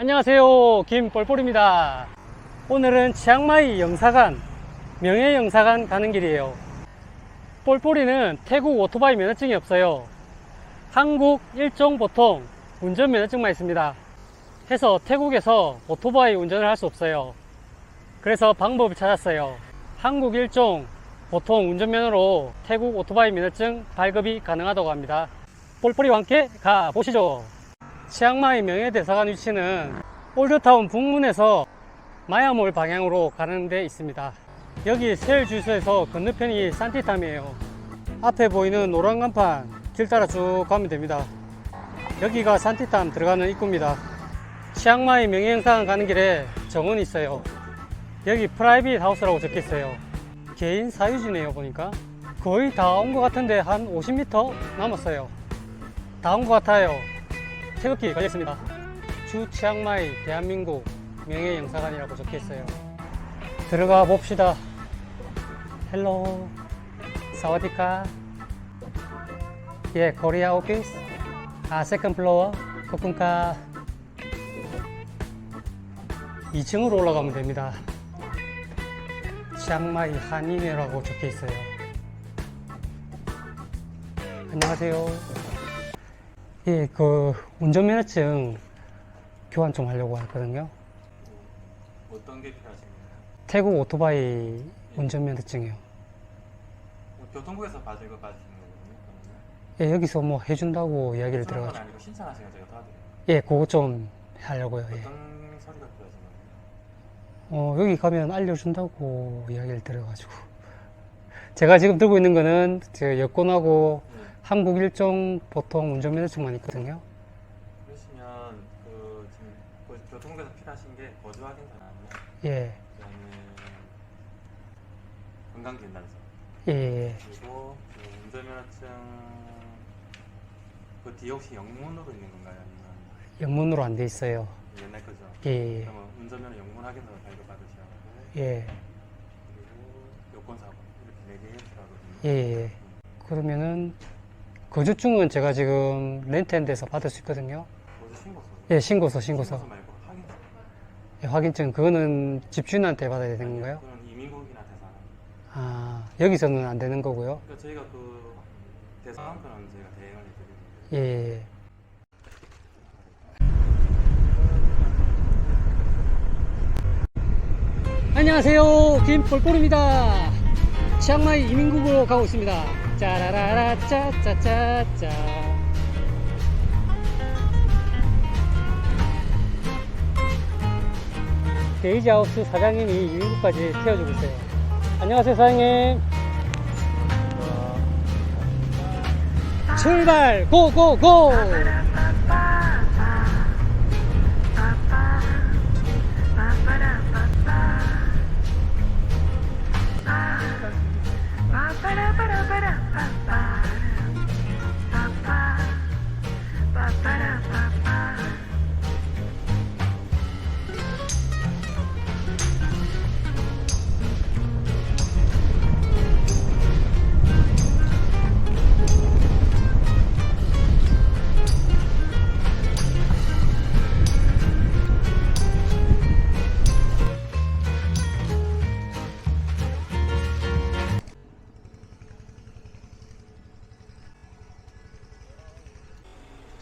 안녕하세요. 김볼볼입니다. 오늘은 치앙마이 영사관 명예 영사관 가는 길이에요. 볼볼이는 태국 오토바이 면허증이 없어요. 한국 일종 보통 운전 면허증만 있습니다. 해서 태국에서 오토바이 운전을 할 수 없어요. 그래서 방법을 찾았어요. 한국 일종 보통 운전면허로 태국 오토바이 면허증 발급이 가능하다고 합니다. 볼볼이와 함께 가보시죠 치앙마이 명예대사관 위치는 올드타운 북문에서 마야몰 방향으로 가는 데 있습니다. 여기 세일 주소에서 건너편이 산티탐이에요. 앞에 보이는 노란 간판 길 따라 쭉 가면 됩니다. 여기가 산티탐 들어가는 입구입니다. 치앙마이 명예영상 가는 길에 정원이 있어요. 여기 프라이빗 하우스라고 적혀 있어요. 개인 사유지네요 보니까 거의 다 온 것 같은데 한 50m 남았어요. 다 온 것 같아요. 태극기 걸렸습니다. 주 치앙마이 대한민국 명예영사관이라고 적혀 있어요. 들어가 봅시다. 헬로 사와디카 예 코리아 오피스 아 세컨 플로어 코쿤카 2층으로 올라가면 됩니다. 치앙마이 한인회라고 적혀 있어요. 안녕하세요. 예, 그 운전면허증 교환 좀 하려고 했거든요. 어떤 게 필요하신가요? 태국 오토바이 운전면허증이요. 뭐 교통부에서 받을 거 받으시는 거거든요. 그러면 예, 여기서 뭐 해준다고 이야기를 신청한 건 들어가지고. 아니고 신청하시면 제가 도와드려요. 예, 그거 좀 하려고요. 예. 어떤 서류가 필요하신 거예요? 어, 여기 가면 알려준다고 이야기를 들어가지고. 제가 지금 들고 있는 거는 제 여권하고 네. 한국 일종 보통 운전면허증만 있거든요. 그러시면 그 지금 그 교통부에서 필요하신 게 거주 확인서랑 예, 그다음에 건강진단서 예, 예. 그리고 그 운전면허증 그 뒤에 혹시 영문으로 있는 건가요? 아니면 영문으로 안 돼 있어요. 옛날 거죠? 예, 예, 그러면 운전면허 영문 확인서 발급받으셔야 하고 예, 그리고 여권 사고 이렇게 네개. 예, 예. 그러면은 거주증은 제가 지금 렌트앤데서 받을 수 있거든요. 신고서. 예, 신고서, 신고서. 말고 확인서. 예, 확인증 그거는 집주인한테 받아야 되는 건가요? 그건 이민국인한테 사는. 아, 여기서는 안 되는 거고요. 그러니까 저희가 그 대상권은 저희가 대행을 해드리는데 예, 예. 안녕하세요. 김볼볼입니다. 치앙마이 이민국으로 가고 있습니다. 짜라라라 짜짜짜짜. 데이지하우스 사장님이 이민국까지 태워주고 있어요. 안녕하세요, 사장님. 출발 고고고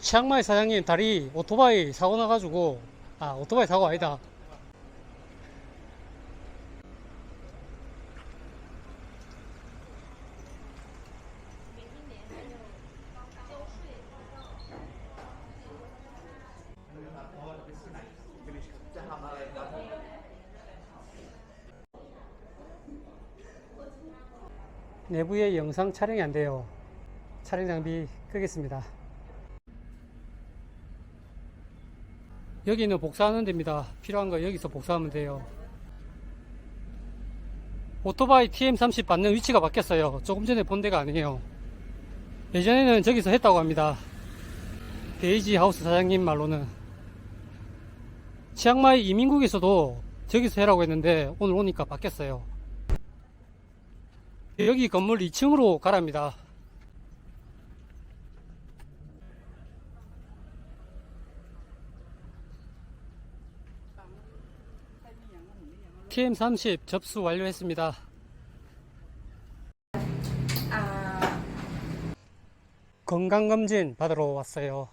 치앙마이 사장님 다리 오토바이 사고 나가지고 아 오토바이 사고 아니다. 내부에 영상 촬영이 안 돼요. 촬영 장비 끄겠습니다 여기는 복사하는 데입니다. 필요한 거 여기서 복사하면 돼요. 오토바이 TM30 받는 위치가 바뀌었어요. 조금 전에 본 데가 아니에요. 예전에는 저기서 했다고 합니다. 데이지 하우스 사장님 말로는. 치앙마이 이민국에서도 저기서 해라고 했는데 오늘 오니까 바뀌었어요. 여기 건물 2층으로 가랍니다. TM30 접수 완료했습니다. 건강검진 받으러 왔어요.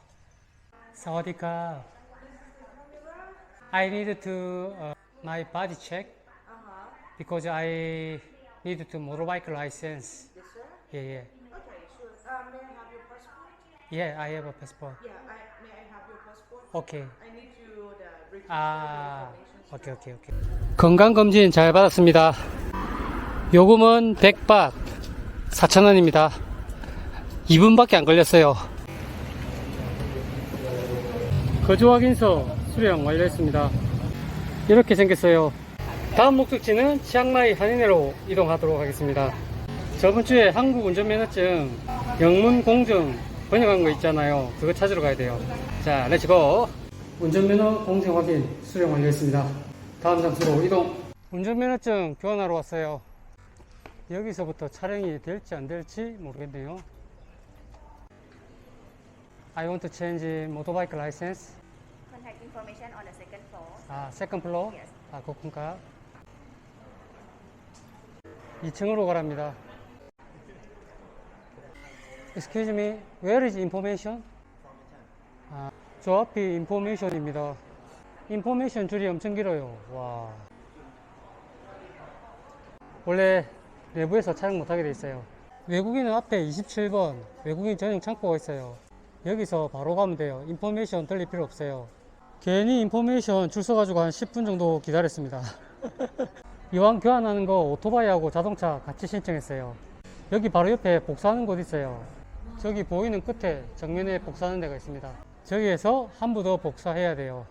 사와디카. I need to uh, my body check because I need to motorbike license. Yes, sir. Yeah, yeah. Okay, sure. Uh, may I have your passport? Yeah, I have a passport. Yeah, I, may I have your passport? Okay. I need to the register 아, the information. 오케이, 오케이, 오케이. 건강검진 잘 받았습니다. 요금은 100밭 4,000원입니다. 2분밖에 안 걸렸어요. 거주 확인서 수령 완료했습니다. 이렇게 생겼어요. 다음 목적지는 치앙마이 한인회로 이동하도록 하겠습니다. 저번 주에 한국 운전면허증 영문 공증 번역한 거 있잖아요. 그거 찾으러 가야 돼요. 자, 렛츠고! 운전면허 공증 확인 수령 완료했습니다. 다음 장소로 이동. 운전면허증 교환하러 왔어요. 여기서부터 촬영이 될지 안 될지 모르겠네요. I want to change motorbike license. Contact information on the second floor. 아, 세컨 플로어? Yes. 아, 그렇군가. 2층으로 가랍니다. Excuse me, where is information? 아, 저 앞이 information입니다. information 줄이 엄청 길어요. 와. 원래 내부에서 촬영 못하게 돼 있어요. 외국인은 앞에 27번 외국인 전용 창고가 있어요. 여기서 바로 가면 돼요. 인포메이션 들릴 필요 없어요. 괜히 인포메이션 줄 서가지고 한 10분 정도 기다렸습니다. 이왕 교환하는 거 오토바이하고 자동차 같이 신청했어요. 여기 바로 옆에 복사하는 곳 있어요. 저기 보이는 끝에 정면에 복사하는 데가 있습니다. 저기에서 한 부 더 복사해야 돼요.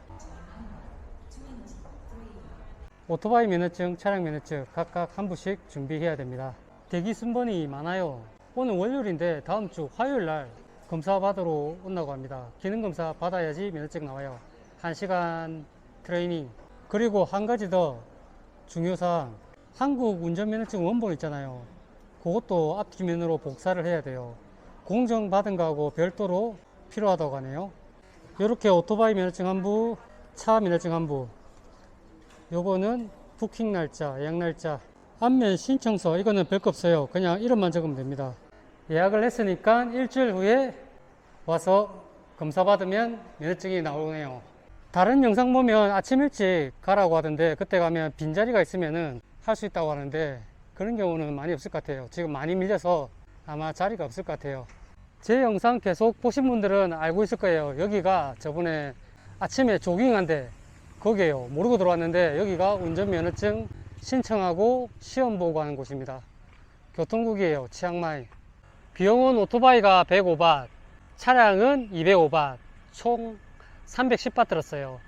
오토바이 면허증, 차량 면허증 각각 한 부씩 준비해야 됩니다. 대기 순번이 많아요. 오늘 월요일인데 다음 주 화요일 날 검사 받으러 온다고 합니다. 기능 검사 받아야지 면허증 나와요. 1시간 트레이닝. 그리고 한 가지 더 중요사항. 한국 운전면허증 원본 있잖아요. 그것도 앞뒤면으로 복사를 해야 돼요. 공정 받은 거하고 별도로 필요하다고 하네요. 이렇게 오토바이 면허증 한 부, 차 면허증 한 부. 요거는 부킹 날짜, 예약 날짜. 안면 신청서, 이거는 별거 없어요. 그냥 이름만 적으면 됩니다. 예약을 했으니까 일주일 후에 와서 검사 받으면 면허증이 나오네요. 다른 영상 보면 아침 일찍 가라고 하던데 그때 가면 빈자리가 있으면은 할 수 있다고 하는데 그런 경우는 많이 없을 것 같아요. 지금 많이 밀려서 아마 자리가 없을 것 같아요. 제 영상 계속 보신 분들은 알고 있을 거예요. 여기가 저번에 아침에 조깅한데 거기에요. 모르고 들어왔는데 여기가 운전면허증 신청하고 시험 보고 하는 곳입니다. 교통국이에요. 치앙마이. 비용은 오토바이가 105밭, 차량은 205밭, 총 310밭 들었어요.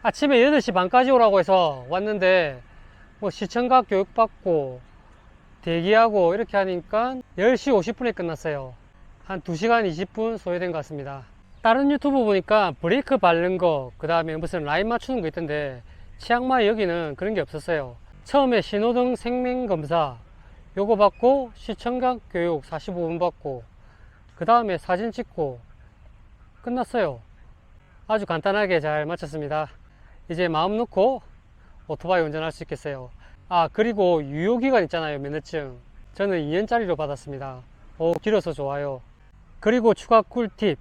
아침에 8시 반까지 오라고 해서 왔는데 뭐 시청각 교육받고 대기하고 이렇게 하니까 10시 50분에 끝났어요. 한 2시간 20분 소요된 것 같습니다. 다른 유튜브 보니까 브레이크 밟는 거, 그 다음에 무슨 라인 맞추는 거 있던데 치앙마이 여기는 그런 게 없었어요. 처음에 신호등 생명 검사 요거 받고 시청각 교육 45분 받고 그 다음에 사진 찍고 끝났어요. 아주 간단하게 잘 마쳤습니다. 이제 마음 놓고 오토바이 운전할 수 있겠어요. 아 그리고 유효기간 있잖아요 면허증 저는 2년짜리로 받았습니다. 오 길어서 좋아요. 그리고 추가 꿀팁.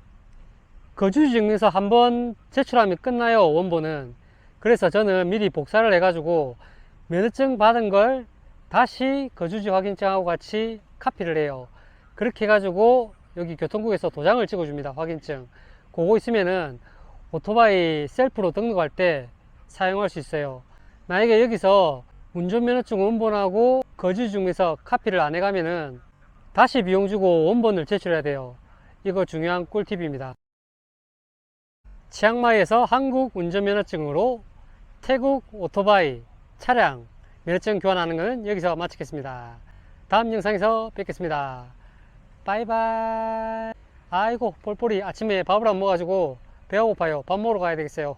거주 증명서 한 번 제출하면 끝나요 원본은. 그래서 저는 미리 복사를 해 가지고 면허증 받은 걸 다시 거주지 확인증하고 같이 카피를 해요. 그렇게 해 가지고 여기 교통국에서 도장을 찍어 줍니다 확인증. 그거 있으면은 오토바이 셀프로 등록할 때 사용할 수 있어요. 만약에 여기서 운전면허증 원본하고 거주증명서 카피를 안 해가면은 다시 비용 주고 원본을 제출해야 돼요 이거 중요한 꿀팁입니다 치앙마이에서 한국 운전면허증으로 태국 오토바이 차량 면허증 교환하는 것은 여기서 마치겠습니다. 다음 영상에서 뵙겠습니다. 바이바이. 아이고, 볼볼이 아침에 밥을 안 먹어가지고 배가 고파요. 밥 먹으러 가야 되겠어요.